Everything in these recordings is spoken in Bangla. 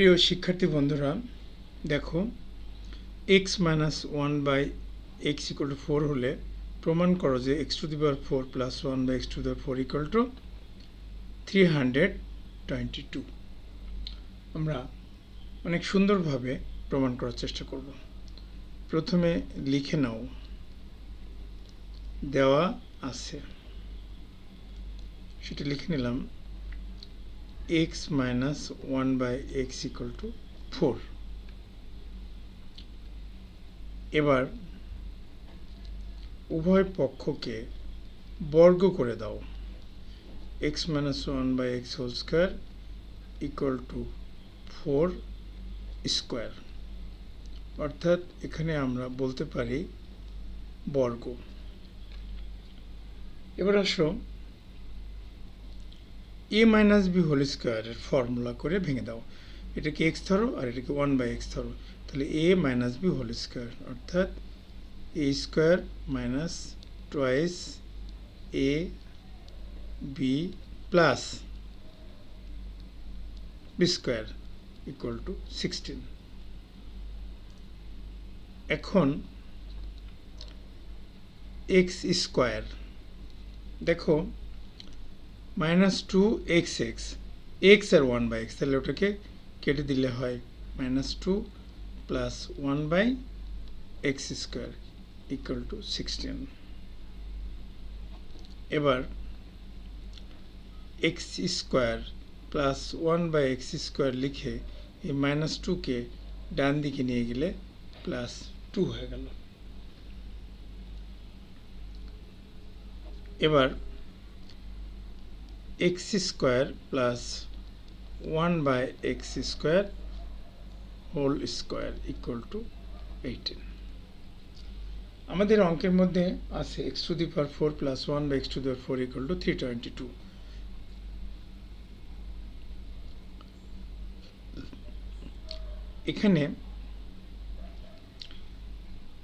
প্রিয় শিক্ষার্থী বন্ধুরা, দেখো x minus one by x equal to four হলে প্রমাণ করো যে x to the power four plus one by x to the four equal to three hundred twenty two আমরা অনেক সুন্দরভাবে প্রমাণ করার চেষ্টা করব। প্রথমে লিখে নাও, দেওয়া আছে। সেটা লিখে নিলাম। X minus one by x equal to four এবার উভয় পক্ষকে বর্গ করে দাও। X minus one by x whole square equal to four square অর্থাৎ এখানে আমরা বলতে পারি বর্গ। এবার আসো এ মাইনাস বি হোল স্কোয়ারের ফর্মুলা করে ভেঙে দাও। এটাকে এক্স ধরো আর এটাকে ওয়ান বাই এক্স ধরো। তাহলে a minus b whole square অর্থাৎ a square minus twice a b plus b square equal to sixteen এখন এক্স স্কোয়ার দেখো minus two x x x R one by x তাহলে ওটাকে কেটে দিলে হয় minus two plus one by x square equal to sixteen এবার x square plus one by x square লিখে এই মাইনাস টুকে ডান দিকে নিয়ে গেলে প্লাস টু হয়ে গেল। এবার x square plus one by x square whole square equal to eighteen আমাদের অঙ্কের মধ্যে আছে x to the power four plus one by x to the power four equal to three twenty two এখানে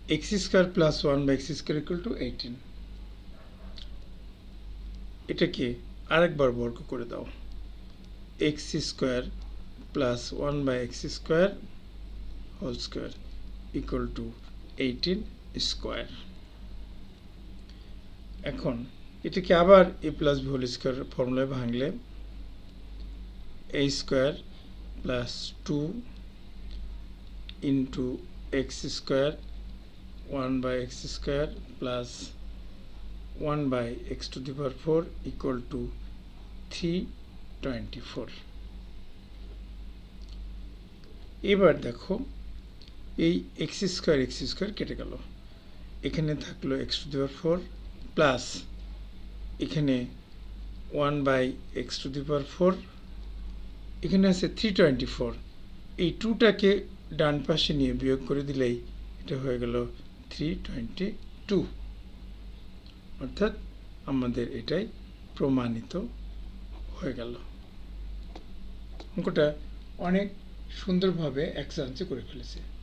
x square plus one by x square equal to eighteen এটাকে আরেকবার বর্গ করে দাও। X square plus one by x square whole square equal to eighteen square এখন এটাকে আবার a plus b whole square ফর্মুলায় ভাঙলে a square plus two into x square one by x square plus one by x to the power four equal to three twenty four এবার দেখো, এই এক্স স্কোয়ার এক্স স্কোয়ার কেটে গেল। এখানে থাকল x to the power four plus এখানে one by x to the power four এখানে আছে থ্রি টোয়েন্টি ফোর এই টুটাকে ডান পাশে নিয়ে বিয়োগ করে দিলেই এটা হয়ে গেল থ্রি টোয়েন্টি টু অর্থাৎ আমাদের এটাই প্রমাণিত হয়ে গেল। অঙ্কটা অনেক সুন্দরভাবে এক করে ফেলেছে।